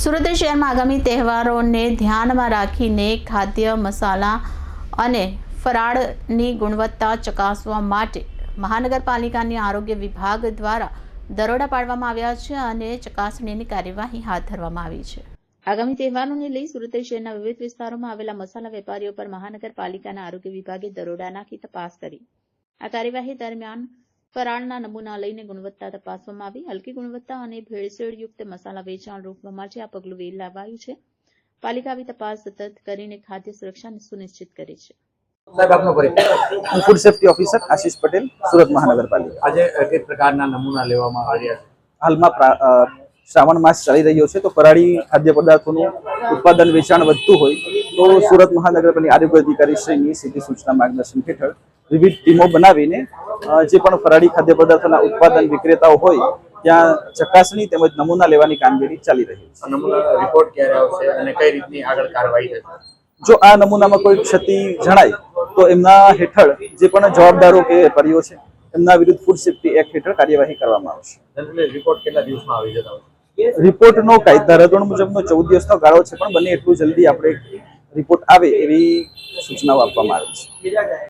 સુરત શહેરમાં આગામી તહેવારોને ધ્યાનમાં રાખીને ખાદ્ય મસાલા અને ફરાળની ગુણવત્તા ચકાસવા માટે મહાનગરપાલિકાની આરોગ્ય વિભાગ દ્વારા દરોડા પાડવામાં આવ્યા છે અને ચકાસણીની કાર્યવાહી હાથ ધરવામાં આવી છે. આગામી તહેવારોને લઈ સુરત શહેરના વિવિધ વિસ્તારોમાં આવેલા મસાલા વેપારીઓ પર મહાનગરપાલિકાના આરોગ્ય વિભાગે દરોડા નાખી તપાસ કરી. આ કાર્યવાહી દરમિયાન ફરાળના નમૂના લઈને ગુણવત્તા તપાસવામાં આવી. હલકી ગુણવત્તા અને ભેળસેળયુક્ત મસાલા વેચાણ રોકવા માટે આ પગલું વેલ લાવાયું છે. પાલિકા આવી તપાસ સતત કરીને ખાદ્ય સુરક્ષાને સુનિશ્ચિત કરે છે. સાહેબ આપનો પરિચય. હું food safety officer Ashish Patel Surat મહાનગરપાલિકા. આજે કઈ પ્રકારના નમૂના લેવામાં આવ્યા છે? હાલમાં શ્રાવણ માસ ચાલી રહ્યો છે તો ફરાળી ખાદ્ય પદાર્થોનું ઉત્પાદન વેચાણ વધતું હોય તો સુરત મહાનગરપાલિકા આરોગ્ય અધિકારી શ્રીની સીધી સૂચના માર્ગદર્શન હેઠળ વિવિધ ટીમો બનાવીને જે પણ ફરાળી ખાદ્ય પદાર્થોના ઉત્પાદન વિક્રેતાઓ હોય ત્યાં ચકાસણી તેમજ નમૂના લેવાની કામગીરી ચાલી રહી છે. આ નમૂના રિપોર્ટ ક્યારે આવશે અને કઈ રીતની આગળ કાર્યવાહી થશે? જો આ નમૂનામાં કોઈ ક્ષતિ જણાય તો એમના હેઠળ જે પણ જવાબદારો કે વેપારીઓ છે એમના વિરુદ્ધ ફૂડ સેફ્ટી એક્ટ હેઠળ કાર્યવાહી કરવામાં આવશે. રિપોર્ટ કેટલા દિવસમાં આવી જતા રિપોર્ટનો કાયદા ધોરણ મુજબનો ચૌદ દિવસનો ગાળો છે પણ બને એટલું જલ્દી આપણે રિપોર્ટ આવે એવી સૂચનાઓ આપવામાં આવી છે.